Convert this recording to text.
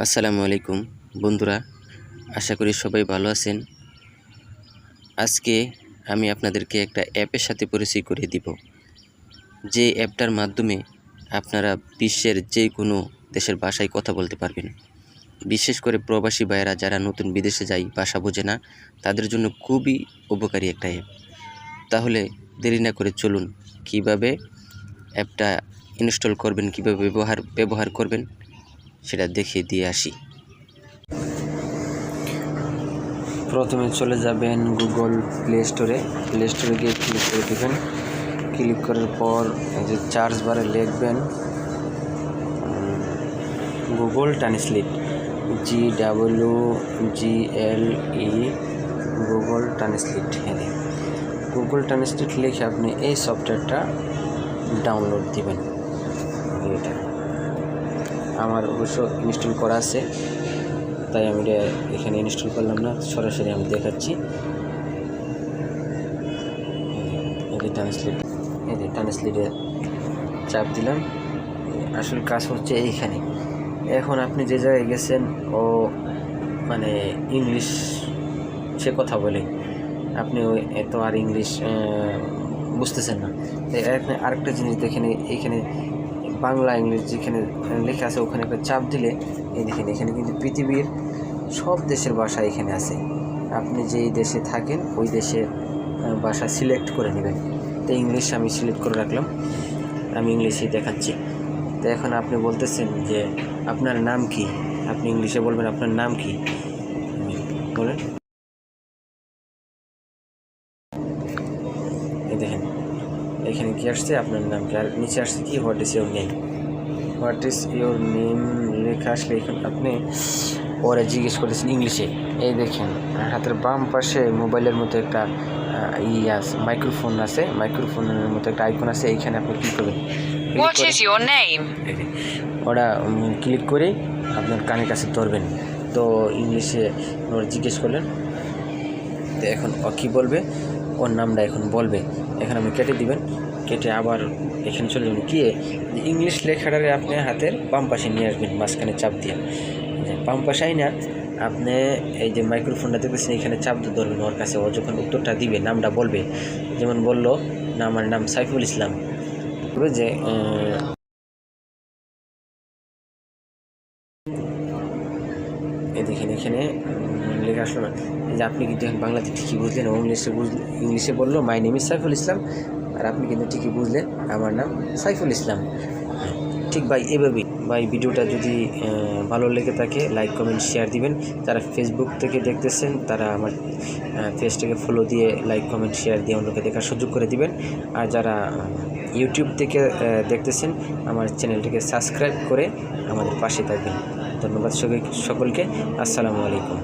আসসালামু আলাইকুম, বন্ধুরা। আশা করি সবাই ভালো আছেন। আজকে আমি আপনাদেরকে একটা অ্যাপের সাথে পরিচয় করে দিব। যে অ্যাপটার মাধ্যমে আপনারা বিশ্বের যে কোনো দেশের ভাষায় কথা বলতে পারবেন। বিশেষ করে প্রবাসী ভাইয়েরা যারা নতুন বিদেশে যায়, ভাষা বোঝে না, তাদের জন্য খুবই উপকারী একটা অ্যাপ। তাহলে দেরি না করে চলুন, কীভাবে অ্যাপটা ইনস্টল করবেন, কীভাবে ব্যবহার ব্যবহার করবেন সেটা দেখিয়ে দিয়ে আসি। প্রথমে চলে যাবেন গুগল প্লে স্টোরে প্লে স্টোরে গিয়ে ক্লিক করে দেবেন ক্লিক করার পর যে চার্জ বারে লিখবেন Google Translate G W G L E Google Translate হ্যাঁ গুগল ট্রান্সলেট লিখে আপনি এই সফটওয়্যারটা ডাউনলোড দিবেন। এটা। আমার অবশ্য ইনস্টল করা আছে। তাই আমি এটা এখানে ইনস্টল করলাম না, সরাসরি আমি দেখাচ্ছি। ট্রান্সলেট এই ট্রান্সলেটে চাপ দিলাম। আসল কাজ হচ্ছে এইখানে। এখন আপনি যে জায়গায় গেছেন, ও মানে ইংলিশ সে কথা বলে। আপনি ওই এত আর ইংলিশ বুঝতেছেন না। তাই আরেকটা জিনিস দেখেন এইখানে বাংলা ইংলিশ যেখানে লেখা আছে, ওখানে একটা চাপ দিলে, এই দেখেন, এখানে কিন্তু পৃথিবীর সব দেশের ভাষা এখানে আছে। আপনি যেই দেশে থাকেন, ওই দেশের ভাষা সিলেক্ট করে নেবেন। তো ইংলিশ আমি সিলেক্ট করে রাখলাম। আমি ইংলিশেই দেখাচ্ছি। তো এখন আপনি বলতেছেন যে, আপনার নাম কি? আপনি ইংলিশে বলবেন, আপনার নাম কি? বলেন এই দেখেন এখানে কি আসছে? আপনার নাম কি? আর নিচে আসছে কি? What is your name what is your name লেখা আসলে এখন আপনি ওরা জিজ্ঞেস করেছেন ইংলিশে। এই দেখেন হাতের বাম পাশে মোবাইলের মতো একটা ই আছে মাইক্রোফোন আছে মাইক্রোফোনের মতো একটা আইকন আছে এইখানে আপনি ক্লিক করবেন? ওরা ক্লিক করে আপনার কানের কাছে ধরবেন। তো ইংলিশে ওরা জিজ্ঞেস করলেন তো এখন ও কী বলবে? ওর নামটা এখন বলবে। এখন আপনি কেটে দিবেন, কেটে আবার এখানে চলে যাবেন। গিয়ে ইংলিশ লেখাটারে আপনি হাতের পাম পাশে নিয়ে আসবেন, মাঝখানে চাপ দিয়ে। পাম পাশাই না আপনি এই যে মাইক্রোফোনটা দেখতেছেন, এখানে চাপ দিয়ে ধরবেন, ওর কাছে ও যখন উত্তরটা দিবে, নামটা বলবে। যেমন বলল, না আমার নাম সাইফুল ইসলাম। বলবে যে আহ, এই দেখেন এখানে লেখা আসলো না। যে আপনি কিন্তু এখন বাংলাতে ঠিকই বুঝলেন ও ইংলিশে বুঝলেন ইংলিশে বলল my name is Saiful Islam. আর আপনি কিন্তু ঠিকই বুঝলেন, আমার নাম সাইফুল ইসলাম। ঠিক ভাই, এভাবেই। ভাই, ভিডিওটা যদি ভালো লেগে থাকে লাইক কমেন্ট শেয়ার দিবেন। যারা ফেসবুক থেকে দেখতেছেন, তারা আমার পেজটাকে ফলো দিয়ে লাইক কমেন্ট শেয়ার দিয়ে অন্যকে দেখার সুযোগ করে দিবেন। আর যারা ইউটিউব থেকে দেখতেছেন, আমার চ্যানেলটাকে সাবস্ক্রাইব করে আমাদের পাশে থাকবেন। ধন্যবাদ সকলকে। আসসালামু আলাইকুম।